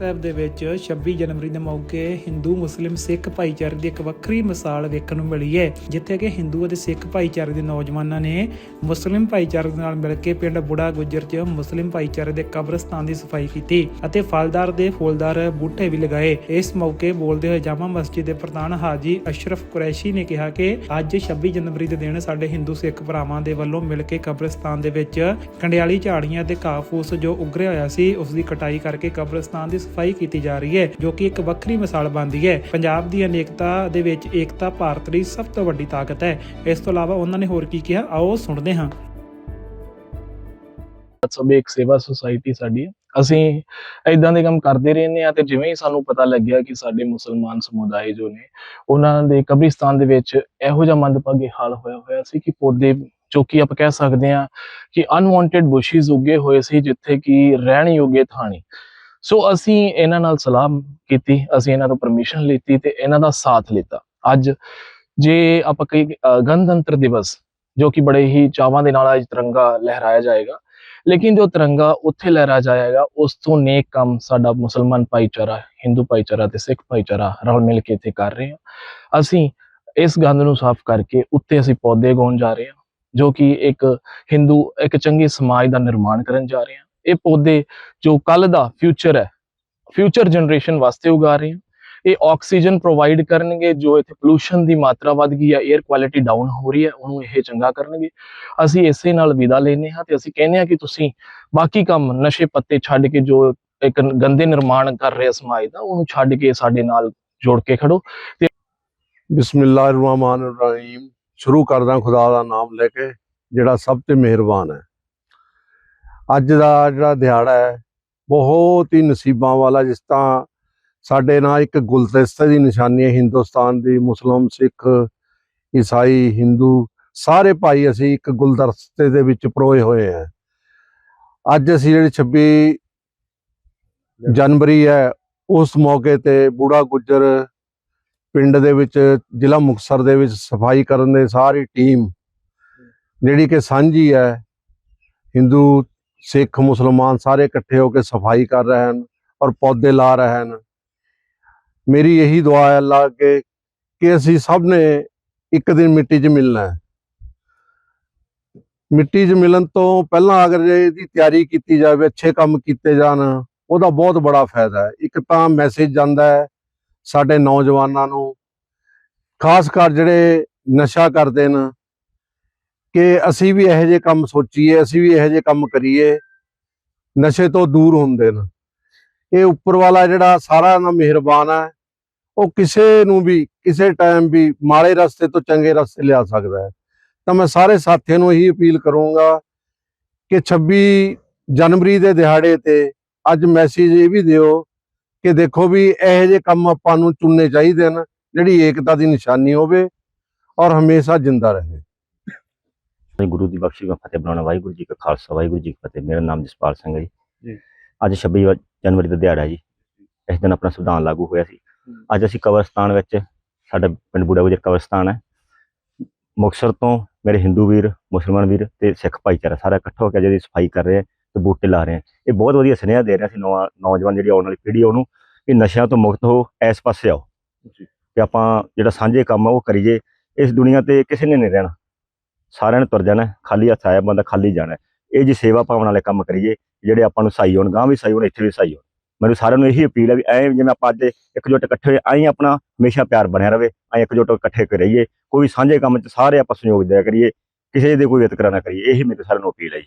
ਸਾਹਿਬ ਦੇ ਵਿੱਚ 26 ਜਨਵਰੀ ਦੇ ਮੌਕੇ ਹਿੰਦੂ, ਮੁਸਲਿਮ, ਸਿੱਖ ਭਾਈਚਾਰੇ ਦੀ ਇੱਕ ਵੱਖਰੀ ਮਿਸਾਲ ਵੇਖਣ ਨੂੰ ਮਿਲੀ ਹੈ, ਜਿੱਥੇ ਕਿ ਹਿੰਦੂ ਅਤੇ ਸਿੱਖ ਭਾਈਚਾਰੇ ਦੇ ਨੌਜਵਾਨਾਂ ਨੇ ਮੁਸਲਿਮ ਭਾਈਚਾਰੇ ਨਾਲ ਮਿਲ ਕੇ ਪਿੰਡ ਬੁੜਾ ਗੁੱਜਰ 'ਚ ਮੁਸਲਿਮ ਭਾਈਚਾਰੇ ਦੇ ਕਬਰਸਤਾਨ ਦੀ ਸਫ਼ਾਈ ਕੀਤੀ ਅਤੇ ਫਲਦਾਰ ਦੇ ਫੁੱਲਦਾਰ ਬੂਟੇ ਵੀ ਲਗਾਏ। ਇਸ ਮੌਕੇ ਬੋਲਦੇ ਹੋਏ ਜਾਮਾ ਮਸਜਿਦ ਦੇ ਪ੍ਰਧਾਨ ਹਾਜੀ ਅਸ਼ਰਫ ਕੁਰੈਸ਼ੀ ਨੇ ਕਿਹਾ ਕਿ ਅੱਜ 26 ਜਨਵਰੀ ਦੇ ਦਿਨ ਸਾਡੇ ਹਿੰਦੂ ਸਿੱਖ ਭਰਾਵਾਂ ਦੇ ਵੱਲੋਂ ਮਿਲ ਕੇ ਕਬਰਸਤਾਨ ਦੇ ਵਿੱਚ ਕੰਡਿਆਲੀ ਝਾੜੀਆਂ ਤੇ ਘਾਹ ਫੂਸ ਜੋ ਉਗਰਿਆ ਹੋਇਆ ਸੀ, ਉਸ ਦੀ ਕਟਾਈ ਕਰਕੇ ਕਬਰਸਤਾਨ ਦੀ ਸਫ਼ਾਈ ਕੀਤੀ ਜਾ ਰਹੀ ਹੈ, ਜੋ ਕਿ ਇੱਕ ਵੱਖਰੀ ਮਿਸਾਲ ਬਣਦੀ ਹੈ। ਪੰਜਾਬ ਦੀ ਅਨੇਕਤਾ ਦੇ ਵਿੱਚ ਏਕਤਾ ਭਾਰਤ ਦੀ ਸਭ ਤੋਂ ਵੱਡੀ ਤਾਕਤ ਹੈ। ਇਸ ਤੋਂ ਇਲਾਵਾ ਉਹਨਾਂ ਨੇ ਹੋਰ ਕੀ ਕਿਹਾ? ਆਓ ਸੁਣਦੇ ਹਾਂ। ਸਭ ਇੱਕ ਸੇਵਾ ਸੁਸਾਇਟੀ ਸਾਡੀ ਅਸੀਂ ਇਦਾਂ ਦੇ ਕੰਮ ਕਰਦੇ ਰਹਿੰਦੇ ਆ ਤੇ ਜਿਵੇਂ ਹੀ ਸਾਨੂੰ ਪਤਾ ਲੱਗਿਆ ਕਿ ਸਾਡੇ ਮੁਸਲਮਾਨ ਸਮੁਦਾਇ ਜੋ ਨੇ, ਉਹਨਾਂ ਦੇ ਕਬਰਿਸਤਾਨ ਦੇ ਵਿੱਚ ਇਹੋ ਜਿਹਾ ਮੰਦਭਾਗੇ ਹਾਲ ਹੋਇਆ ਹੋਇਆ ਸੀ ਕਿ ਪੌਦੇ ਜੋ ਕਿ ਆਪਾਂ ਕਹਿ ਸਕਦੇ ਆ ਕਿ ਅਨਵਾਂਟਡ ਬੁਸ਼ੀਜ਼ ਉੱਗੇ ਹੋਏ ਸੀ, ਜਿੱਥੇ ਕਿ ਰਹਿਣ ਯੋਗੇ ਥਾਂ ਸੋ ਅਸੀਂ ਇਹਨਾਂ ਨਾਲ ਸਲਾਹ ਕੀਤੀ, ਅਸੀਂ ਇਹਨਾਂ ਤੋਂ ਪਰਮਿਸ਼ਨ ਲਈ ਤੇ ਇਹਨਾਂ ਦਾ ਸਾਥ ਲਿੱਤਾ। ਅੱਜ ਜੇ ਆਪਾਂ ਕਹੀ ਗਣਤੰਤਰ ਦਿਵਸ, ਜੋ ਕਿ ਬੜੇ ਹੀ ਚਾਵਾਂ ਦੇ ਨਾਲ ਅੱਜ ਤਿਰੰਗਾ ਲਹਿਰਾਇਆ ਜਾਏਗਾ, ਲੇਕਿਨ ਜੋ ਤਿਰੰਗਾ ਉੱਥੇ ਲਹਿਰਾ ਜਾਏਗਾ, ਉਸ ਤੋਂ ਨੇਕ ਕੰਮ ਸਾਡਾ ਮੁਸਲਮਾਨ ਭਾਈਚਾਰਾ, ਹਿੰਦੂ ਭਾਈਚਾਰਾ ਤੇ ਸਿੱਖ ਭਾਈਚਾਰਾ ਰਲ ਮਿਲ ਕੇ ਇੱਥੇ ਕਰ ਰਹੇ ਹਾਂ। ਅਸੀਂ ਇਸ ਗੰਦ ਨੂੰ ਸਾਫ਼ ਕਰਕੇ ਉੱਤੇ ਅਸੀਂ ਪੌਦੇ ਉਗਾਉਣ ਜਾ ਰਹੇ ਹਾਂ, ਜੋ ਕਿ ਇੱਕ ਹਿੰਦੂ, ਇੱਕ ਚੰਗੇ ਸਮਾਜ ਦਾ ਨਿਰਮਾਣ ਕਰਨ ਜਾ ਰਹੇ ਹਾਂ। ਇਹ ਪੌਦੇ ਜੋ ਕੱਲ ਦਾ ਫਿਊਚਰ ਹੈ ਫਿਊਚਰ ਜਨਰੇਸ਼ਨ ਵਾਸਤੇ ਉਗਾ ਰਹੇ ਹਾਂ। ਇਹ ਆਕਸੀਜਨ ਪ੍ਰੋਵਾਈਡ ਕਰਨਗੇ, ਜੋ ਇੱਥੇ ਪੋਲੂਸ਼ਨ ਦੀ ਮਾਤਰਾ ਵੱਧ ਗਈ ਹੈ 에ਅਰ ਕੁਆਲਿਟੀ ਡਾਊਨ ਹੋ ਰਹੀ ਹੈ, ਉਹਨੂੰ ਇਹ ਚੰਗਾ ਕਰਨਗੇ। ਅਸੀਂ ਇਸੇ ਨਾਲ ਵਿਦਾ ਲੈਨੇ ਹਾਂ ਤੇ ਅਸੀਂ ਕਹਿੰਦੇ ਹਾਂ ਕਿ ਤੁਸੀਂ ਬਾਕੀ ਕੰਮ ਨਸ਼ੇ ਪੱਤੇ ਛੱਡ ਕੇ ਜੋ ਇੱਕ ਗੰਦੇ ਨਿਰਮਾਣ ਕਰ ਰਿਹਾ ਸਮਾਜ ਦਾ, ਉਹਨੂੰ ਛੱਡ ਕੇ ਸਾਡੇ ਨਾਲ ਜੋੜ ਕੇ ਖੜੋ ਬਿਸਮਿਲ੍ਲਾਹਿਰਰਹਿਮਾਨਿਰਰਹੀਮ ਸ਼ੁਰੂ ਕਰਦਾ ਖੁਦਾ ਦਾ ਨਾਮ ਲੈ ਕੇ, ਜਿਹੜਾ ਸਭ ਤੇ ਮਿਹਰਬਾਨ ਹੈ। ਅੱਜ ਦਾ ਜਿਹੜਾ ਦਿਹਾੜਾ ਹੈ, ਬਹੁਤ ਹੀ ਨਸੀਬਾਂ ਵਾਲਾ ਜਿਸ ਤਰ੍ਹਾਂ ਸਾਡੇ ਨਾਲ ਇੱਕ ਗੁਲਦਸਤੇ ਦੀ ਨਿਸ਼ਾਨੀ ਹੈ, ਹਿੰਦੁਸਤਾਨ ਦੀ ਮੁਸਲਮਾਨ ਸਿੱਖ ਈਸਾਈ ਹਿੰਦੂ ਸਾਰੇ ਭਾਈ ਅਸੀਂ ਇੱਕ ਗੁਲਦਸਤੇ ਦੇ ਵਿੱਚ ਪਰੋਏ ਹੋਏ ਹਾਂ। ਅੱਜ ਅਸੀਂ ਜਿਹੜੀ 26 ਜਨਵਰੀ ਹੈ, ਉਸ ਮੌਕੇ ਤੇ ਬੂੜਾ ਗੁੱਜਰ ਪਿੰਡ ਦੇ ਵਿੱਚ, ਜ਼ਿਲ੍ਹਾ ਮੁਕਤਸਰ ਦੇ ਵਿੱਚ ਸਫ਼ਾਈ ਕਰਨ ਦੇ ਸਾਰੀ ਟੀਮ ਜਿਹੜੀ ਕਿ ਸਾਂਝੀ ਹੈ, ਹਿੰਦੂ ਸਿੱਖ, ਮੁਸਲਮਾਨ ਸਾਰੇ ਇਕੱਠੇ ਹੋ ਕੇ ਸਫ਼ਾਈ ਕਰ ਰਹੇ ਹਨ ਔਰ ਪੌਦੇ ਲਾ ਰਹੇ ਹਨ। ਮੇਰੀ ਇਹੀ ਦੁਆ ਹੈ ਅੱਲਾ ਕੇ ਕਿ ਅਸੀਂ ਸਭ ਨੇ ਇੱਕ ਦਿਨ ਮਿੱਟੀ 'ਚ ਮਿਲਣਾ ਹੈ। ਮਿੱਟੀ 'ਚ ਮਿਲਣ ਤੋਂ ਪਹਿਲਾਂ ਅਗਰ ਇਹਦੀ ਤਿਆਰੀ ਕੀਤੀ ਜਾਵੇ, ਅੱਛੇ ਕੰਮ ਕੀਤੇ ਜਾਣ, ਉਹਦਾ ਬਹੁਤ ਬੜਾ ਫਾਇਦਾ ਹੈ। ਇੱਕ ਤਾਂ ਮੈਸੇਜ ਜਾਂਦਾ ਹੈ ਸਾਡੇ ਨੌਜਵਾਨਾਂ ਨੂੰ, ਖਾਸ ਕਰ ਜਿਹੜੇ ਨਸ਼ਾ ਕਰਦੇ ਨੇ ਕਿ ਅਸੀਂ ਵੀ ਇਹੋ ਜਿਹੇ ਕੰਮ ਸੋਚੀਏ, ਅਸੀਂ ਵੀ ਇਹੋ ਜਿਹੇ ਕੰਮ ਕਰੀਏ, ਨਸ਼ੇ ਤੋਂ ਦੂਰ ਹੁੰਦੇ ਨੇ। ਇਹ ਉੱਪਰ ਵਾਲਾ ਜਿਹੜਾ ਸਾਰਾ ਨਾ ਮਿਹਰਬਾਨ ਹੈ, ਉਹ ਕਿਸੇ ਨੂੰ ਵੀ, ਕਿਸੇ ਟਾਈਮ ਵੀ ਮਾੜੇ ਰਸਤੇ ਤੋਂ ਚੰਗੇ ਰਸਤੇ ਲਿਆ ਸਕਦਾ ਹੈ। ਤਾਂ ਮੈਂ ਸਾਰੇ ਸਾਥੀਆਂ ਨੂੰ ਇਹੀ ਅਪੀਲ ਕਰੂੰਗਾ ਕਿ 26 ਜਨਵਰੀ ਦੇ ਦਿਹਾੜੇ ਤੇ ਅੱਜ ਮੈਸੇਜ ਇਹ ਵੀ ਦਿਓ ਕਿ ਦੇਖੋ ਵੀ ਇਹੋ ਜਿਹੇ ਕੰਮ ਆਪਾਂ ਨੂੰ ਚੁਣਨੇ ਚਾਹੀਦੇ ਨੇ, ਜਿਹੜੀ ਏਕਤਾ ਦੀ ਨਿਸ਼ਾਨੀ ਹੋਵੇ ਔਰ ਹਮੇਸ਼ਾ ਜਿੰਦਾ ਰਹੇ। ਗੁਰੂ ਦੀ ਬਖਸ਼ੀ ਵਿੱਚ ਫਤਿਹ ਬਣਾਉਣਾ ਵਾਹਿਗੁਰੂ ਜੀ ਕਾ ਖਾਲਸਾ ਵਾਹਿਗੁਰੂ ਜੀ ਕੀ ਫਤਿਹ। ਮੇਰਾ ਨਾਮ ਜਸਪਾਲ ਸਿੰਘ ਹੈ ਜੀ। ਅੱਜ 26 ਵ- ਜਨਵਰੀ ਦਾ ਦਿਹਾੜਾ ਜੀ। ਇਸ ਦਿਨ ਆਪਣਾ ਸੰਵਿਧਾਨ ਲਾਗੂ ਹੋਇਆ ਸੀ। ਅੱਜ ਅਸੀਂ ਕਬਰਸਤਾਨ ਵਿੱਚ ਸਾਡਾ ਪਿੰਡ ਬੂੜਾ ਗੁਜਰ ਕਬਰਸਤਾਨ ਹੈ। ਮੁਕਤਸਰ ਤੋਂ ਮੇਰੇ ਹਿੰਦੂ ਵੀਰ ਮੁਸਲਮਾਨ ਵੀਰ ਤੇ ਸਿੱਖ ਭਾਈਚਾਰਾ ਸਾਰਾ ਇਕੱਠਾ ਹੋ ਕੇ ਜਿਹੜੀ ਸਫ਼ਾਈ ਕਰ ਰਹੇ ਹੈ ਤੇ ਬੂਟੇ ਲਾ ਰਹੇ ਹੈ। ਇਹ ਬਹੁਤ ਵਧੀਆ ਸੁਨੇਹਾ ਦੇ ਰਿਹਾ ਸੀ ਨੌਜਵਾਨ ਜਿਹੜੀ ਆਉਣ ਵਾਲੀ ਪੀੜ੍ਹੀ ਉਹਨੂੰ ਕਿ ਨਸ਼ਿਆਂ ਤੋਂ ਮੁਕਤ ਹੋ ਇਸ ਪਾਸੇ ਆਓ। ਤੇ ਆਪਾਂ ਜਿਹੜਾ ਸਾਂਝੇ ਕੰਮ ਆ ਉਹ ਕਰੀਏ। ਇਸ ਦੁਨੀਆ ਤੇ ਕਿਸੇ ਨੇ ਨਹੀਂ ਰਹਿਣਾ। ਸਾਰਿਆਂ ਨੇ ਤੁਰ ਜਾਣਾ, ਖਾਲੀ ਹੱਥ ਆਇਆ ਬੰਦਾ ਖਾਲੀ ਜਾਣਾ। ਇਹ ਜੀ ਸੇਵਾ ਭਾਵਨਾ ਵਾਲੇ ਕੰਮ ਕਰੀਏ, ਜਿਹੜੇ ਆਪਾਂ ਨੂੰ ਸਹੀ ਹੋਣ ਗਾਂ ਵੀ ਸਹੀ ਹੋਣ, ਇੱਥੇ ਵੀ ਸਹੀ ਹੋਣ। ਮੈਨੂੰ ਸਾਰਿਆਂ ਨੂੰ ਇਹੀ ਅਪੀਲ ਹੈ ਵੀ ਐਂ ਜਿਵੇਂ ਆਪਾਂ ਅੱਜ ਇਕਜੁੱਟ ਇਕੱਠੇ ਹੋਏ, ਐਂ ਆਪਣਾ ਹਮੇਸ਼ਾ ਪਿਆਰ ਬਣਿਆ ਰਵੇ, ਐਂ ਇਕਜੁੱਟ ਇਕੱਠੇ ਰਹੀਏ, ਕੋਈ ਸਾਂਝੇ ਕੰਮ 'ਚ ਸਾਰੇ ਆਪਾਂ ਸਹਿਯੋਗ ਦਿਆ ਕਰੀਏ, ਕਿਸੇ ਦੇ ਕੋਈ ਵਿਤਕਰਾ ਨਾ ਕਰੀਏ, ਇਹੀ ਮੇਰੇ ਸਾਰਿਆਂ ਨੂੰ ਅਪੀਲ ਹੈ ਜੀ।